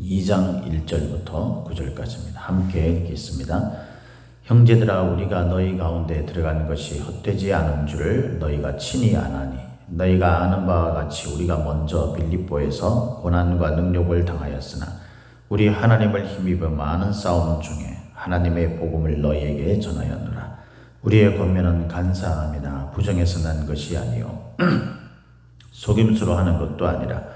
2장 1절부터 9절까지입니다. 함께 읽겠습니다. 형제들아 우리가 너희 가운데 들어간 것이 헛되지 않은 줄을 너희가 친히 아나니 너희가 아는 바와 같이 우리가 먼저 빌립보에서 고난과 능력을 당하였으나 우리 하나님을 힘입어 많은 싸움 중에 하나님의 복음을 너희에게 전하였노라 우리의 권면은 간사함이나 부정에서 난 것이 아니요 속임수로 하는 것도 아니라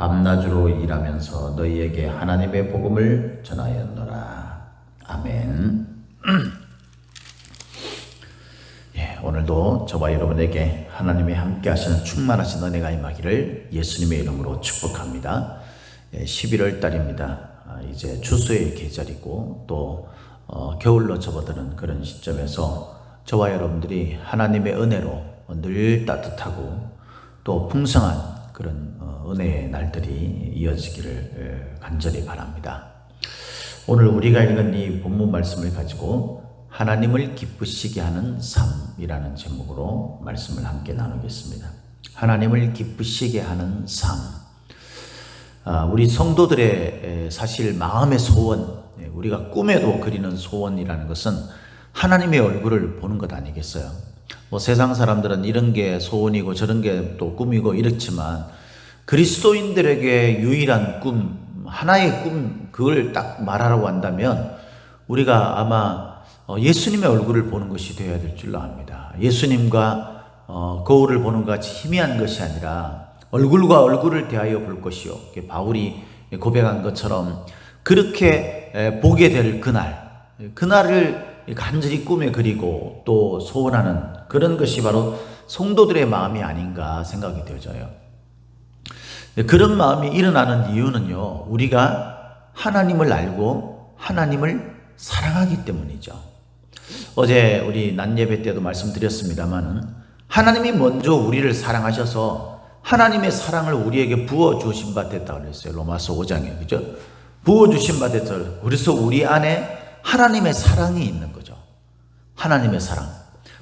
밤낮으로 일하면서 너희에게 하나님의 복음을 전하였노라. 아멘. 예, 오늘도 저와 여러분에게 하나님의 함께 하시는 충만하신 은혜가 임하기를 예수님의 이름으로 축복합니다. 예, 11월 달입니다. 아, 이제 추수의 계절이고 또 어, 겨울로 접어드는 그런 시점에서 저와 여러분들이 하나님의 은혜로 늘 따뜻하고 또 풍성한 그런 어, 은혜의 날들이 이어지기를 간절히 바랍니다. 오늘 우리가 읽은 이 본문 말씀을 가지고 하나님을 기쁘시게 하는 삶이라는 제목으로 말씀을 함께 나누겠습니다. 하나님을 기쁘시게 하는 삶. 아, 우리 성도들의 사실 마음의 소원, 예, 우리가 꿈에도 그리는 소원이라는 것은 하나님의 얼굴을 보는 것 아니겠어요? 뭐 세상 사람들은 이런 게 소원이고 저런 게 또 꿈이고 이렇지만 그리스도인들에게 유일한 꿈, 하나의 꿈, 그걸 딱 말하라고 한다면 우리가 아마 어, 예수님의 얼굴을 보는 것이 되어야 될 줄로 압니다. 예수님과 어, 거울을 보는 것 같이 희미한 것이 아니라 얼굴과 얼굴을 대하여 볼 것이요. 바울이 고백한 것처럼 그렇게 보게 될 그날, 그날을 간절히 꿈에 그리고 또 소원하는 그런 것이 바로 성도들의 마음이 아닌가 생각이 되어져요. 그런 마음이 일어나는 이유는요, 우리가 하나님을 알고 하나님을 사랑하기 때문이죠. 어제 우리 낮 예배 때도 말씀드렸습니다만은 하나님이 먼저 우리를 사랑하셔서 하나님의 사랑을 우리에게 부어 주신 바 됐다 그랬어요. 로마서 5장에. 그죠? 부어 주신 바 됐다. 그래서 우리 안에 하나님의 사랑이 있는 거죠. 하나님의 사랑.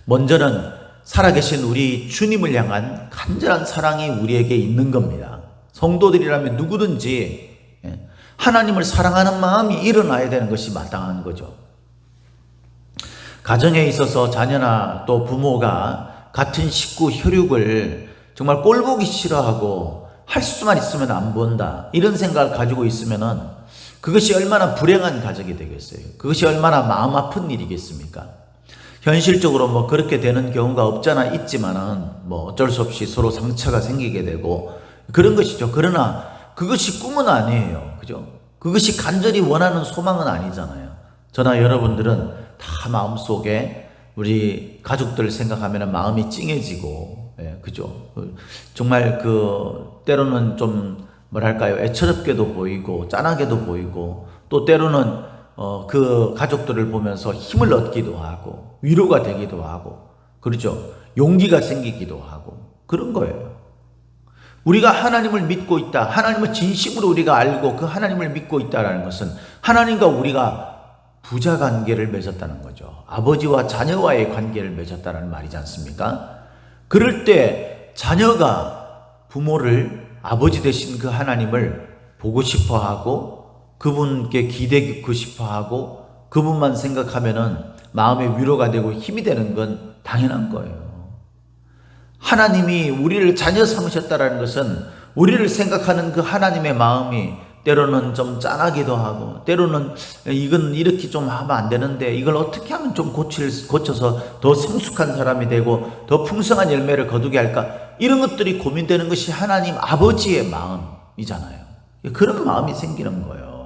먼저는 살아계신 우리 주님을 향한 간절한 사랑이 우리에게 있는 겁니다. 성도들이라면 누구든지 예, 하나님을 사랑하는 마음이 일어나야 되는 것이 마땅한 거죠. 가정에 있어서 자녀나 또 부모가 같은 식구 혈육을 정말 꼴 보기 싫어하고 할 수만 있으면 안 본다. 이런 생각을 가지고 있으면은 그것이 얼마나 불행한 가정이 되겠어요. 그것이 얼마나 마음 아픈 일이겠습니까? 현실적으로 뭐 그렇게 되는 경우가 없잖아 있지만은 뭐 어쩔 수 없이 서로 상처가 생기게 되고 그런 것이죠. 그러나 그것이 꿈은 아니에요. 그죠? 그것이 간절히 원하는 소망은 아니잖아요. 저나 여러분들은 다 마음속에 우리 가족들 생각하면 마음이 찡해지고, 예, 그죠? 정말 그, 때로는 좀, 뭐랄까요, 애처롭게도 보이고, 짠하게도 보이고, 또 때로는, 어, 그 가족들을 보면서 힘을 얻기도 하고, 위로가 되기도 하고, 그렇죠? 용기가 생기기도 하고, 그런 거예요. 우리가 하나님을 믿고 있다. 하나님을 진심으로 우리가 알고 그 하나님을 믿고 있다라는 것은 하나님과 우리가 부자 관계를 맺었다는 거죠. 아버지와 자녀와의 관계를 맺었다는 말이지 않습니까? 그럴 때 자녀가 부모를 아버지 되신 그 하나님을 보고 싶어 하고 그분께 기대고 싶어 하고 그분만 생각하면은 마음의 위로가 되고 힘이 되는 건 당연한 거예요. 하나님이 우리를 자녀 삼으셨다라는 것은 우리를 생각하는 그 하나님의 마음이 때로는 좀 짠하기도 하고, 때로는 이건 이렇게 좀 하면 안 되는데, 이걸 어떻게 하면 좀 고칠, 고쳐서 더 성숙한 사람이 되고, 더 풍성한 열매를 거두게 할까? 이런 것들이 고민되는 것이 하나님 아버지의 마음이잖아요. 그런 마음이 생기는 거예요.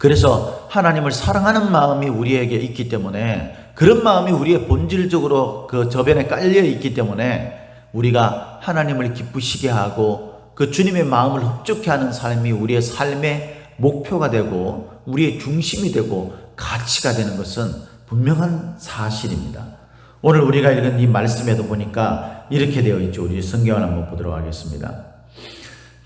그래서 하나님을 사랑하는 마음이 우리에게 있기 때문에 그런 마음이 우리의 본질적으로 그 저변에 깔려 있기 때문에 우리가 하나님을 기쁘시게 하고 그 주님의 마음을 흡족해 하는 삶이 우리의 삶의 목표가 되고 우리의 중심이 되고 가치가 되는 것은 분명한 사실입니다. 오늘 우리가 읽은 이 말씀에도 보니까 이렇게 되어 있죠. 우리 성경을 한번 보도록 하겠습니다.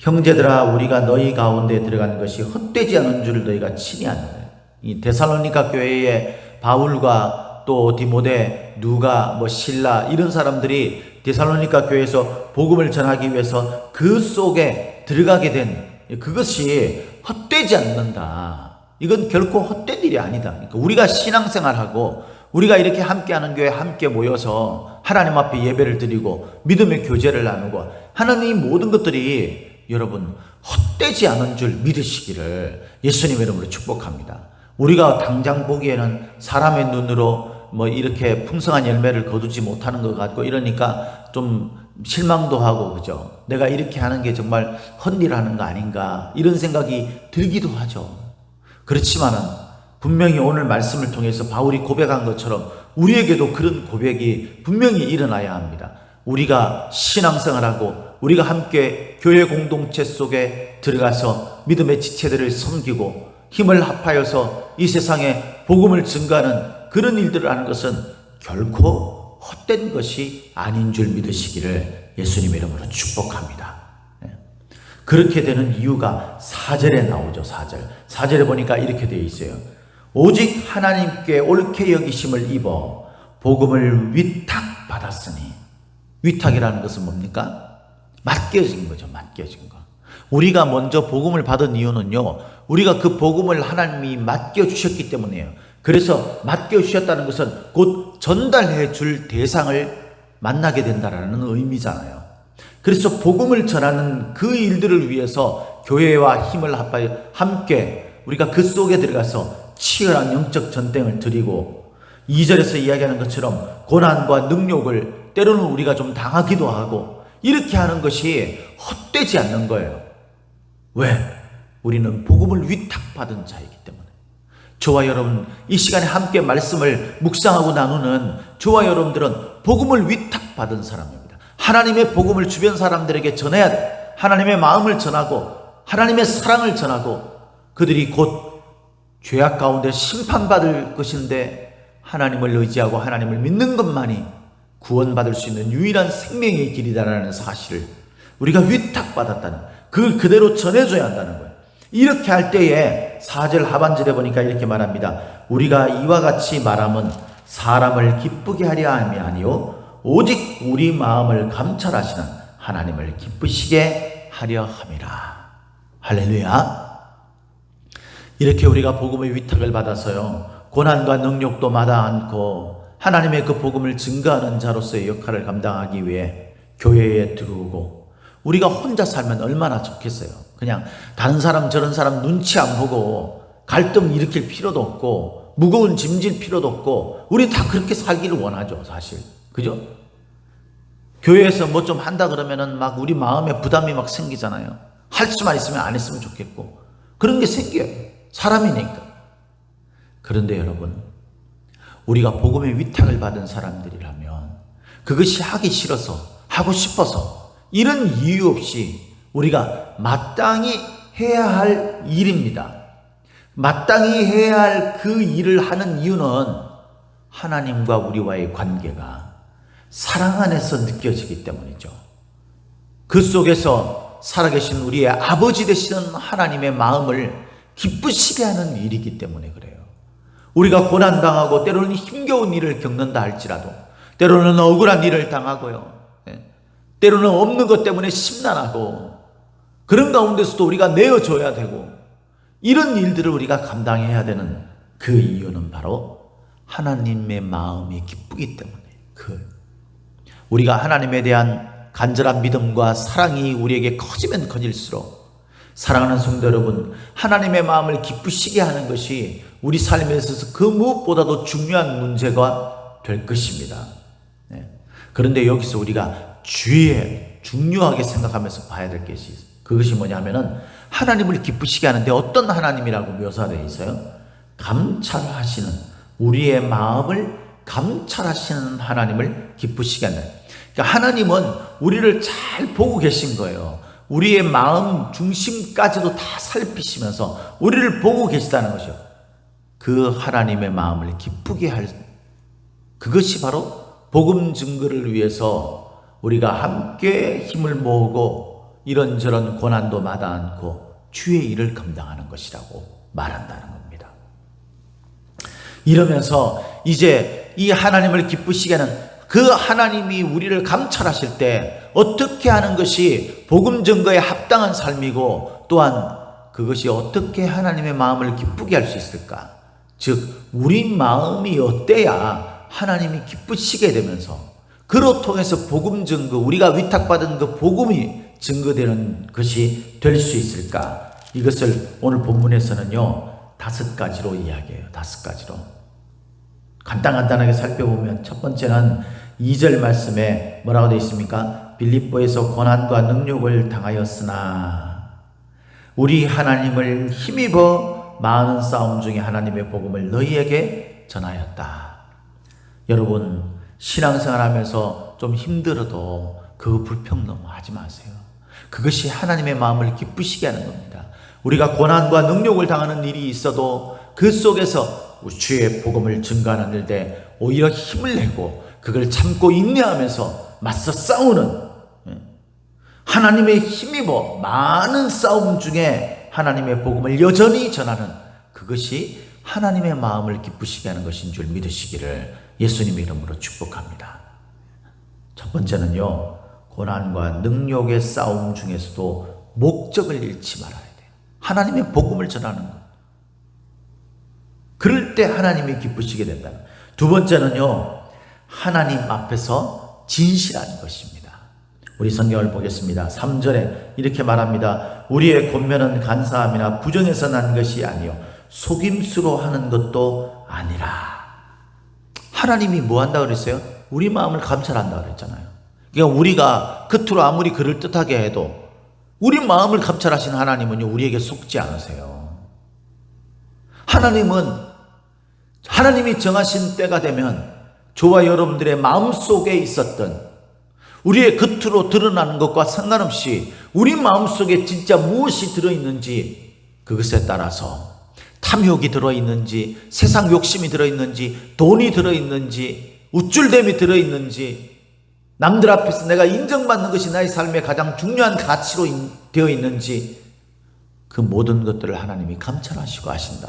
형제들아 우리가 너희 가운데 들어가는 것이 헛되지 않은 줄 너희가 친히 아느냐. 이 데살로니가 교회에 바울과 또 디모데, 누가, 뭐 신라 이런 사람들이 데살로니가 교회에서 복음을 전하기 위해서 그 속에 들어가게 된 그것이 헛되지 않는다. 이건 결코 헛된 일이 아니다. 그러니까 우리가 신앙생활하고 우리가 이렇게 함께하는 교회 함께 모여서 하나님 앞에 예배를 드리고 믿음의 교제를 나누고 하나님 이 모든 것들이 여러분 헛되지 않은 줄 믿으시기를 예수님 이름으로 축복합니다. 우리가 당장 보기에는 사람의 눈으로 뭐 이렇게 풍성한 열매를 거두지 못하는 것 같고 이러니까 좀 실망도 하고 그죠? 내가 이렇게 하는 게 정말 헛일하는 거 아닌가 이런 생각이 들기도 하죠. 그렇지만은 분명히 오늘 말씀을 통해서 바울이 고백한 것처럼 우리에게도 그런 고백이 분명히 일어나야 합니다. 우리가 신앙생활하고 우리가 함께 교회 공동체 속에 들어가서 믿음의 지체들을 섬기고 힘을 합하여서 이 세상에 복음을 증가하는 그런 일들을 하는 것은 결코 헛된 것이 아닌 줄 믿으시기를 예수님 이름으로 축복합니다. 예. 그렇게 되는 이유가 사절에 나오죠, 사절. 사절에 보니까 이렇게 되어 있어요. 오직 하나님께 옳게 여기심을 입어 복음을 위탁받았으니 위탁이라는 것은 뭡니까? 맡겨진 거죠, 맡겨진 거. 우리가 먼저 복음을 받은 이유는요, 우리가 그 복음을 하나님이 맡겨 주셨기 때문이에요. 그래서 맡겨 주셨다는 것은 곧 전달해 줄 대상을 만나게 된다라는 의미잖아요. 그래서 복음을 전하는 그 일들을 위해서 교회와 힘을 함께 우리가 그 속에 들어가서 치열한 영적 전쟁을 드리고 2절에서 이야기하는 것처럼 고난과 능욕을 때로는 우리가 좀 당하기도 하고 이렇게 하는 것이 헛되지 않는 거예요. 왜? 우리는 복음을 위탁받은 자이기 때문에. 저와 여러분, 이 시간에 함께 말씀을 묵상하고 나누는 저와 여러분들은 복음을 위탁받은 사람입니다. 하나님의 복음을 주변 사람들에게 전해야 돼. 하나님의 마음을 전하고, 하나님의 사랑을 전하고, 그들이 곧 죄악 가운데 심판받을 것인데, 하나님을 의지하고 하나님을 믿는 것만이 구원받을 수 있는 유일한 생명의 길이다라는 사실을 우리가 위탁받았다는 그걸 그대로 전해줘야 한다는 거예요. 이렇게 할 때에 4절 하반절에 보니까 이렇게 말합니다. 우리가 이와 같이 말함은 사람을 기쁘게 하려 함이 아니요 오직 우리 마음을 감찰하시는 하나님을 기쁘시게 하려 함이라. 할렐루야. 이렇게 우리가 복음의 위탁을 받아서요. 고난과 능력도 마다 않고 하나님의 그 복음을 증거하는 자로서의 역할을 감당하기 위해 교회에 들어오고 우리가 혼자 살면 얼마나 좋겠어요. 그냥 다른 사람 저런 사람 눈치 안 보고 갈등 일으킬 필요도 없고 무거운 짐질 필요도 없고 우리 다 그렇게 살기를 원하죠, 사실. 그죠? 교회에서 뭐 좀 한다 그러면은 막 우리 마음에 부담이 막 생기잖아요. 할 수만 있으면 안 했으면 좋겠고. 그런 게 생겨요. 사람이니까. 그런데 여러분, 우리가 복음의 위탁을 받은 사람들이라면 그것이 하기 싫어서, 하고 싶어서, 이런 이유 없이 우리가 마땅히 해야 할 일입니다. 마땅히 해야 할 그 일을 하는 이유는 하나님과 우리와의 관계가 사랑 안에서 느껴지기 때문이죠. 그 속에서 살아계신 우리의 아버지 되시는 하나님의 마음을 기쁘시게 하는 일이기 때문에 그래요. 우리가 고난당하고 때로는 힘겨운 일을 겪는다 할지라도 때로는 억울한 일을 당하고요. 예. 때로는 없는 것 때문에 심란하고 그런 가운데서도 우리가 내어줘야 되고 이런 일들을 우리가 감당해야 되는 그 이유는 바로 하나님의 마음이 기쁘기 때문에 그 우리가 하나님에 대한 간절한 믿음과 사랑이 우리에게 커지면 커질수록 사랑하는 성도 여러분, 하나님의 마음을 기쁘시게 하는 것이 우리 삶에 있어서 그 무엇보다도 중요한 문제가 될 것입니다. 네. 그런데 여기서 우리가 주의에 중요하게 생각하면서 봐야 될 것이 있어요. 그것이 뭐냐면은 하나님을 기쁘시게 하는데 어떤 하나님이라고 묘사되어 있어요? 감찰하시는 우리의 마음을 감찰하시는 하나님을 기쁘시게 한다. 그러니까 하나님은 우리를 잘 보고 계신 거예요. 우리의 마음 중심까지도 다 살피시면서 우리를 보고 계시다는 것이요. 그 하나님의 마음을 기쁘게 할 그것이 바로 복음 증거를 위해서 우리가 함께 힘을 모으고 이런저런 고난도 마다 않고 주의 일을 감당하는 것이라고 말한다는 겁니다. 이러면서 이제 이 하나님을 기쁘시게 하는 그 하나님이 우리를 감찰하실 때 어떻게 하는 것이 복음 증거에 합당한 삶이고 또한 그것이 어떻게 하나님의 마음을 기쁘게 할 수 있을까? 즉 우리 마음이 어때야 하나님이 기쁘시게 되면서 그로 통해서 복음 증거 우리가 위탁받은 그 복음이 증거되는 것이 될 수 있을까? 이것을 오늘 본문에서는요 다섯 가지로 이야기해요. 다섯 가지로 간단간단하게 살펴보면 첫 번째는 2절 말씀에 뭐라고 되어 있습니까? 빌립보에서 고난과 능력을 당하였으나 우리 하나님을 힘입어 많은 싸움 중에 하나님의 복음을 너희에게 전하였다. 여러분 신앙생활하면서 좀 힘들어도 그 불평 너무 하지 마세요. 그것이 하나님의 마음을 기쁘시게 하는 겁니다. 우리가 고난과 능력을 당하는 일이 있어도 그 속에서 주의 복음을 증가하는 일때 오히려 힘을 내고 그걸 참고 인내하면서 맞서 싸우는 예. 하나님의 힘입어 많은 싸움 중에 하나님의 복음을 여전히 전하는 그것이 하나님의 마음을 기쁘시게 하는 것인 줄 믿으시기를 예수님의 이름으로 축복합니다. 첫 번째는요, 고난과 능력의 싸움 중에서도 목적을 잃지 말아야 돼요. 하나님의 복음을 전하는 것. 그럴 때 하나님이 기쁘시게 된다. 두 번째는요, 하나님 앞에서 진실한 것입니다. 우리 성경을 보겠습니다. 3절에 이렇게 말합니다. 우리의 권면은 간사함이나 부정에서 난 것이 아니요 속임수로 하는 것도 아니라. 하나님이 뭐 한다 그랬어요? 우리 마음을 감찰한다 그랬잖아요. 그러니까 우리가 겉으로 아무리 그럴 듯하게 해도 우리 마음을 감찰하시는 하나님은요 우리에게 속지 않으세요. 하나님은 하나님이 정하신 때가 되면 저와 여러분들의 마음 속에 있었던 우리의 겉으로 드러나는 것과 상관없이 우리 마음 속에 진짜 무엇이 들어있는지 그것에 따라서 탐욕이 들어있는지 세상 욕심이 들어있는지 돈이 들어있는지 우쭐됨이 들어있는지 남들 앞에서 내가 인정받는 것이 나의 삶의 가장 중요한 가치로 되어 있는지 그 모든 것들을 하나님이 감찰하시고 하신다.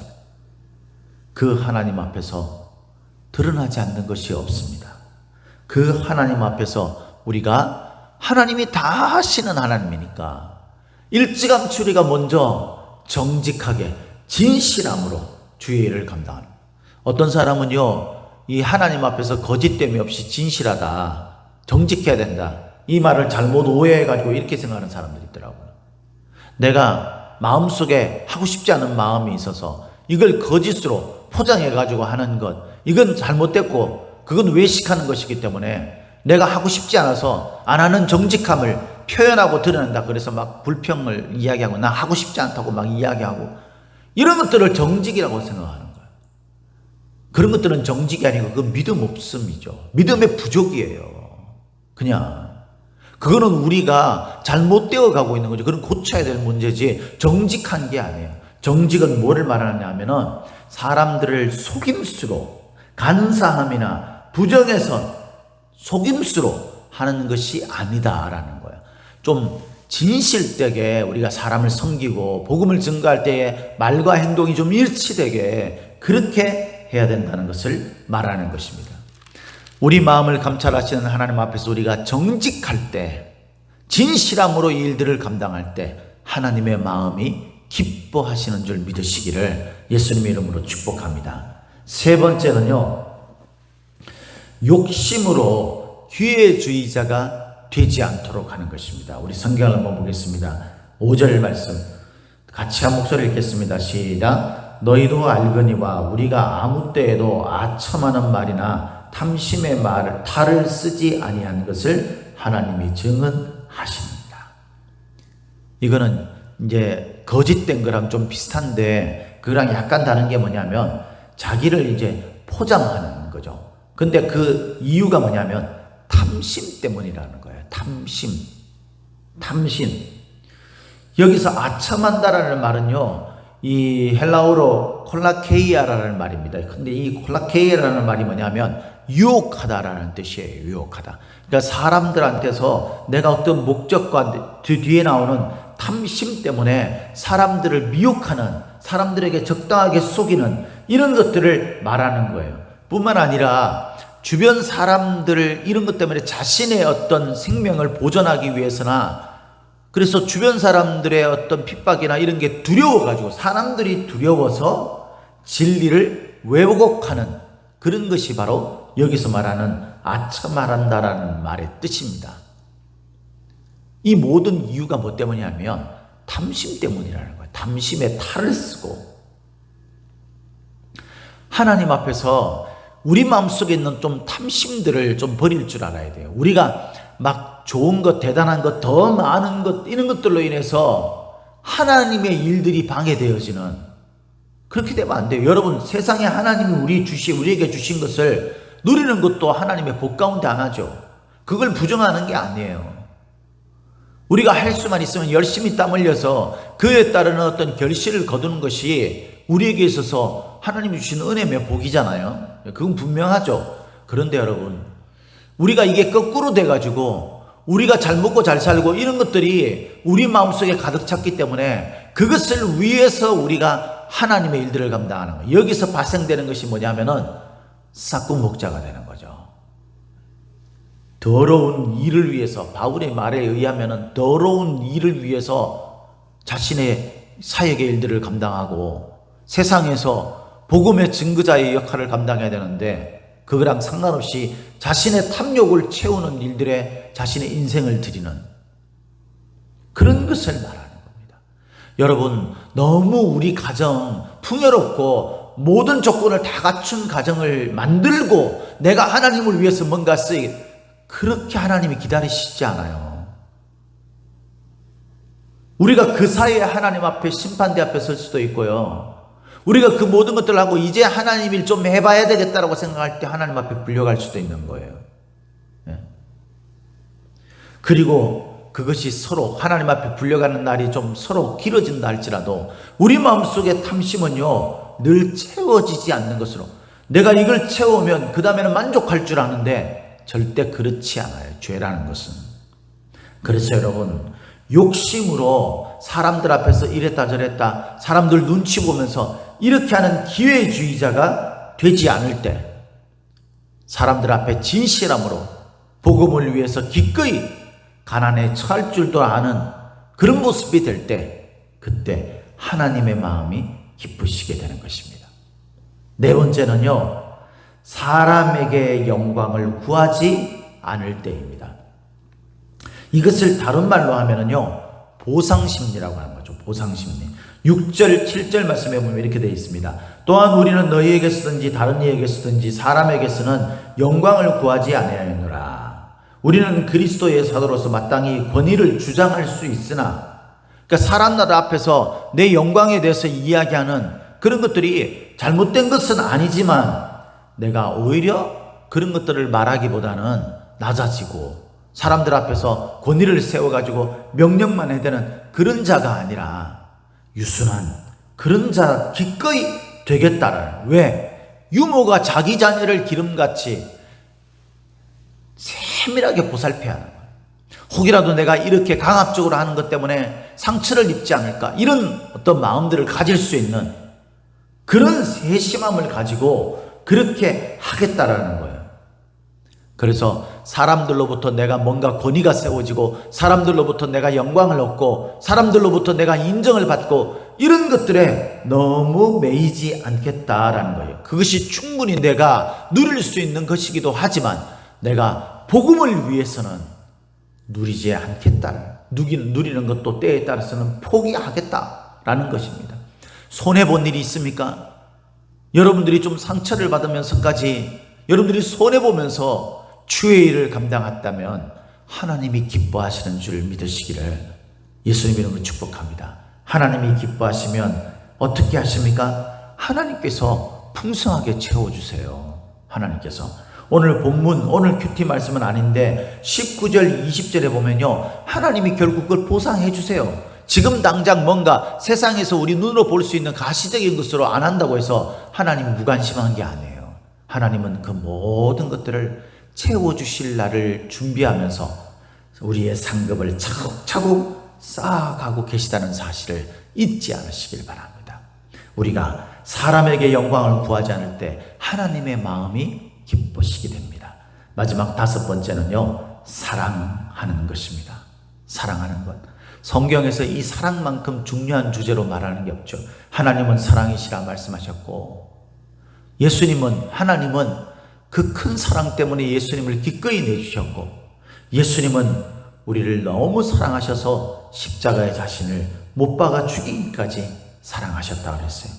그 하나님 앞에서 드러나지 않는 것이 없습니다. 그 하나님 앞에서 우리가 하나님이 다 하시는 하나님이니까 일찌감추리가 먼저 정직하게 진실함으로 주의 일을 감당하는 어떤 사람은요 이 하나님 앞에서 거짓됨이 없이 진실하다 정직해야 된다 이 말을 잘못 오해해가지고 이렇게 생각하는 사람들이 있더라고요 내가 마음속에 하고 싶지 않은 마음이 있어서 이걸 거짓으로 포장해가지고 하는 것 이건 잘못됐고 그건 외식하는 것이기 때문에 내가 하고 싶지 않아서 안 하는 정직함을 표현하고 드러낸다. 그래서 막 불평을 이야기하고 나 하고 싶지 않다고 막 이야기하고 이런 것들을 정직이라고 생각하는 거예요. 그런 것들은 정직이 아니고 그 믿음 없음이죠. 믿음의 부족이에요. 그냥 그거는 우리가 잘못되어 가고 있는 거죠. 그건 고쳐야 될 문제지 정직한 게 아니에요. 정직은 뭐를 말하느냐 하면은 사람들을 속임수로 간사함이나 부정해서 속임수로 하는 것이 아니다라는 거예요. 좀 진실되게 우리가 사람을 섬기고 복음을 증거할 때에 말과 행동이 좀 일치되게 그렇게 해야 된다는 것을 말하는 것입니다. 우리 마음을 감찰하시는 하나님 앞에서 우리가 정직할 때 진실함으로 일들을 감당할 때 하나님의 마음이 기뻐하시는 줄 믿으시기를 예수님의 이름으로 축복합니다. 세 번째는요, 욕심으로 기회주의자가 되지 않도록 하는 것입니다. 우리 성경을 한번 보겠습니다. 5절 말씀. 같이 한 목소리 읽겠습니다. 시작. 너희도 알거니와 우리가 아무 때에도 아첨하는 말이나 탐심의 말 탈을 쓰지 아니한 것을 하나님이 증언하십니다. 이거는 이제 거짓된 거랑 좀 비슷한데 그랑 약간 다른 게 뭐냐면 자기를 이제 포장하는 거죠. 근데 그 이유가 뭐냐면 탐심 때문이라는 거예요. 탐심. 탐심. 여기서 아첨한다라는 말은요. 이 헬라어로 콜라케이아라는 말입니다. 근데 이 콜라케이아라는 말이 뭐냐면 유혹하다라는 뜻이에요. 유혹하다. 그러니까 사람들한테서 내가 어떤 목적과 뒤- 뒤에 나오는 탐심 때문에 사람들을 미혹하는 사람들에게 적당하게 속이는 이런 것들을 말하는 거예요. 뿐만 아니라 주변 사람들을 이런 것 때문에 자신의 어떤 생명을 보존하기 위해서나 그래서 주변 사람들의 어떤 핍박이나 이런 게 두려워가지고 사람들이 두려워서 진리를 왜곡하는 그런 것이 바로 여기서 말하는 아첨말한다라는 말의 뜻입니다. 이 모든 이유가 뭐 때문이냐면 탐심 때문이라는 거예요. 탐심에 탈을 쓰고 하나님 앞에서 우리 마음속에 있는 좀 탐심들을 좀 버릴 줄 알아야 돼요. 우리가 막 좋은 것, 대단한 것, 더 많은 것, 이런 것들로 인해서 하나님의 일들이 방해되어지는 그렇게 되면 안 돼요. 여러분, 세상에 하나님이 우리 주시, 우리에게 주신 것을 누리는 것도 하나님의 복 가운데 하나죠. 그걸 부정하는 게 아니에요. 우리가 할 수만 있으면 열심히 땀 흘려서 그에 따르는 어떤 결실을 거두는 것이 우리에게 있어서 하나님이 주신 은혜며 복이잖아요. 그건 분명하죠. 그런데 여러분, 우리가 이게 거꾸로 돼가지고 우리가 잘 먹고 잘 살고 이런 것들이 우리 마음속에 가득 찼기 때문에 그것을 위해서 우리가 하나님의 일들을 감당하는 거예요. 여기서 발생되는 것이 뭐냐면은 싹구 목자가 되는 거죠. 더러운 일을 위해서 바울의 말에 의하면은 더러운 일을 위해서 자신의 사역의 일들을 감당하고 세상에서 복음의 증거자의 역할을 감당해야 되는데 그거랑 상관없이 자신의 탐욕을 채우는 일들에 자신의 인생을 드리는 그런 것을 말하는 겁니다. 여러분 너무 우리 가정 풍요롭고 모든 조건을 다 갖춘 가정을 만들고 내가 하나님을 위해서 뭔가 쓰이 그렇게 하나님이 기다리시지 않아요. 우리가 그 사이에 하나님 앞에 심판대 앞에 설 수도 있고요. 우리가 그 모든 것들을 하고 이제 하나님 일좀 해봐야 되겠다라고 생각할 때 하나님 앞에 불려갈 수도 있는 거예요. 예. 그리고 그것이 서로 하나님 앞에 불려가는 날이 좀 서로 길어진다 할지라도 우리 마음속의 탐심은요 늘 채워지지 않는 것으로 내가 이걸 채우면 그 다음에는 만족할 줄 아는데 절대 그렇지 않아요. 죄라는 것은. 그래서 여러분 욕심으로 사람들 앞에서 이랬다 저랬다 사람들 눈치 보면서 이렇게 하는 기회주의자가 되지 않을 때 사람들 앞에 진실함으로 복음을 위해서 기꺼이 가난에 처할 줄도 아는 그런 모습이 될 때 그때 하나님의 마음이 기쁘시게 되는 것입니다. 네 번째는요. 사람에게 영광을 구하지 않을 때입니다. 이것을 다른 말로 하면은요, 보상심리라고 하는 거죠. 보상심리. 6절, 7절 말씀에 보면 이렇게 되어 있습니다. 또한 우리는 너희에게 쓰든지 다른 이에게 쓰든지 사람에게 쓰는 영광을 구하지 아니하였노라. 우리는 그리스도의 사도로서 마땅히 권위를 주장할 수 있으나, 그러니까 사람들 앞에서 내 영광에 대해서 이야기하는 그런 것들이 잘못된 것은 아니지만, 내가 오히려 그런 것들을 말하기보다는 낮아지고, 사람들 앞에서 권위를 세워가지고 명령만 해야 되는 그런 자가 아니라 유순한 그런 자 기꺼이 되겠다는. 왜? 유모가 자기 자녀를 기름같이 세밀하게 보살펴야 하는 거예요. 혹이라도 내가 이렇게 강압적으로 하는 것 때문에 상처를 입지 않을까? 이런 어떤 마음들을 가질 수 있는 그런 세심함을 가지고 그렇게 하겠다라는 거예요. 그래서 사람들로부터 내가 뭔가 권위가 세워지고 사람들로부터 내가 영광을 얻고 사람들로부터 내가 인정을 받고 이런 것들에 너무 매이지 않겠다라는 거예요. 그것이 충분히 내가 누릴 수 있는 것이기도 하지만 내가 복음을 위해서는 누리지 않겠다. 누리는 것도 때에 따라서는 포기하겠다. 라는 것입니다. 손해 본 일이 있습니까? 여러분들이 좀 상처를 받으면서까지 여러분들이 손해보면서 주의 일을 감당했다면 하나님이 기뻐하시는 줄 믿으시기를 예수님 이름으로 축복합니다. 하나님이 기뻐하시면 어떻게 하십니까? 하나님께서 풍성하게 채워주세요. 하나님께서. 오늘 본문, 오늘 큐티 말씀은 아닌데 19절, 20절에 보면요. 하나님이 결국 그걸 보상해 주세요. 지금 당장 뭔가 세상에서 우리 눈으로 볼 수 있는 가시적인 것으로 안 한다고 해서 하나님 무관심한 게 아니에요. 하나님은 그 모든 것들을 채워주실 날을 준비하면서 우리의 상급을 차곡차곡 쌓아가고 계시다는 사실을 잊지 않으시길 바랍니다. 우리가 사람에게 영광을 구하지 않을 때 하나님의 마음이 기쁘시게 됩니다. 마지막 다섯 번째는요, 사랑하는 것입니다. 사랑하는 것. 성경에서 이 사랑만큼 중요한 주제로 말하는 게 없죠. 하나님은 사랑이시라 말씀하셨고, 예수님은, 하나님은 그 큰 사랑 때문에 예수님을 기꺼이 내주셨고, 예수님은 우리를 너무 사랑하셔서 십자가의 자신을 못 박아 죽이기까지 사랑하셨다 그랬어요.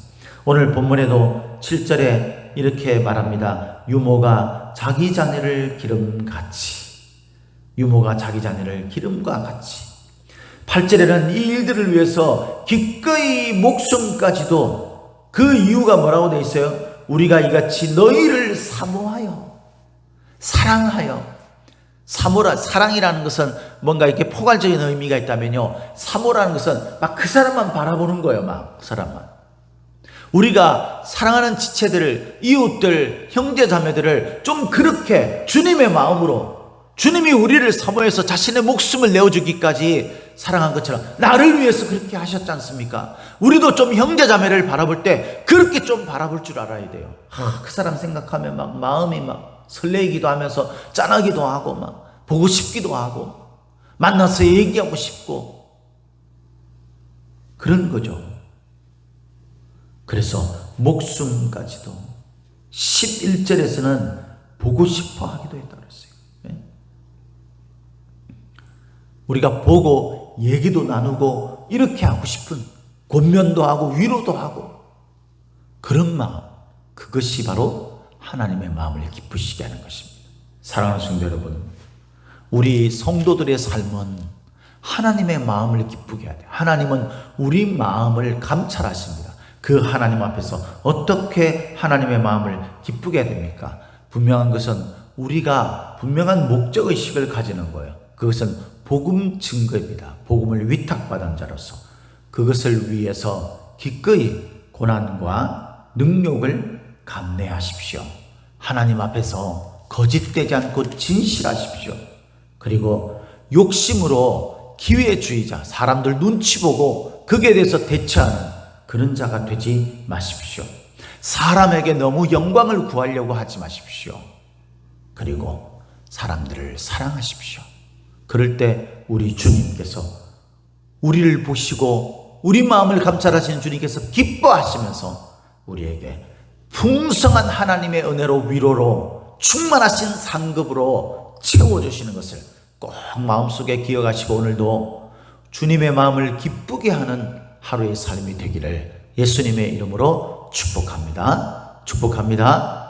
오늘 본문에도 7절에 이렇게 말합니다. 유모가 자기 자녀를 기름같이 유모가 자기 자녀를 기름과 같이 8절에는 이 일들을 위해서 기꺼이 목숨까지도 그 이유가 뭐라고 돼 있어요? 우리가 이같이 너희를 사모하여 사랑하여 사모라 사랑이라는 것은 뭔가 이렇게 포괄적인 의미가 있다면요. 사모라는 것은 막 그 사람만 바라보는 거예요. 막 그 사람만. 우리가 사랑하는 지체들을 이웃들 형제 자매들을 좀 그렇게 주님의 마음으로 주님이 우리를 사모해서 자신의 목숨을 내어주기까지 사랑한 것처럼 나를 위해서 그렇게 하셨지 않습니까? 우리도 좀 형제 자매를 바라볼 때 그렇게 좀 바라볼 줄 알아야 돼요. 아, 그 사람 생각하면 막 마음이 막 설레이기도 하면서 짠하기도 하고 막 보고 싶기도 하고 만나서 얘기하고 싶고 그런 거죠. 그래서 목숨까지도 11절에서는 보고 싶어 하기도 했다 그랬어요. 예? 우리가 보고 얘기도 나누고 이렇게 하고 싶은 권면도 하고 위로도 하고 그런 마음 그것이 바로 하나님의 마음을 기쁘시게 하는 것입니다. 사랑하는 성도 여러분, 우리 성도들의 삶은 하나님의 마음을 기쁘게 해야 돼요. 하나님은 우리 마음을 감찰하십니다. 그 하나님 앞에서 어떻게 하나님의 마음을 기쁘게 해야 됩니까? 분명한 것은 우리가 분명한 목적의식을 가지는 거예요. 그것은 복음 증거입니다. 복음을 위탁받은 자로서 그것을 위해서 기꺼이 고난과 능력을 감내하십시오. 하나님 앞에서 거짓되지 않고 진실하십시오. 그리고 욕심으로 기회주의자, 사람들 눈치 보고 거기에 대해서 대처하는 그런 자가 되지 마십시오. 사람에게 너무 영광을 구하려고 하지 마십시오. 그리고 사람들을 사랑하십시오. 그럴 때 우리 주님께서 우리를 보시고 우리 마음을 감찰하시는 주님께서 기뻐하시면서 우리에게 풍성한 하나님의 은혜로 위로로 충만하신 상급으로 채워주시는 것을 꼭 마음속에 기억하시고 오늘도 주님의 마음을 기쁘게 하는 하루의 삶이 되기를 예수님의 이름으로 축복합니다. 축복합니다.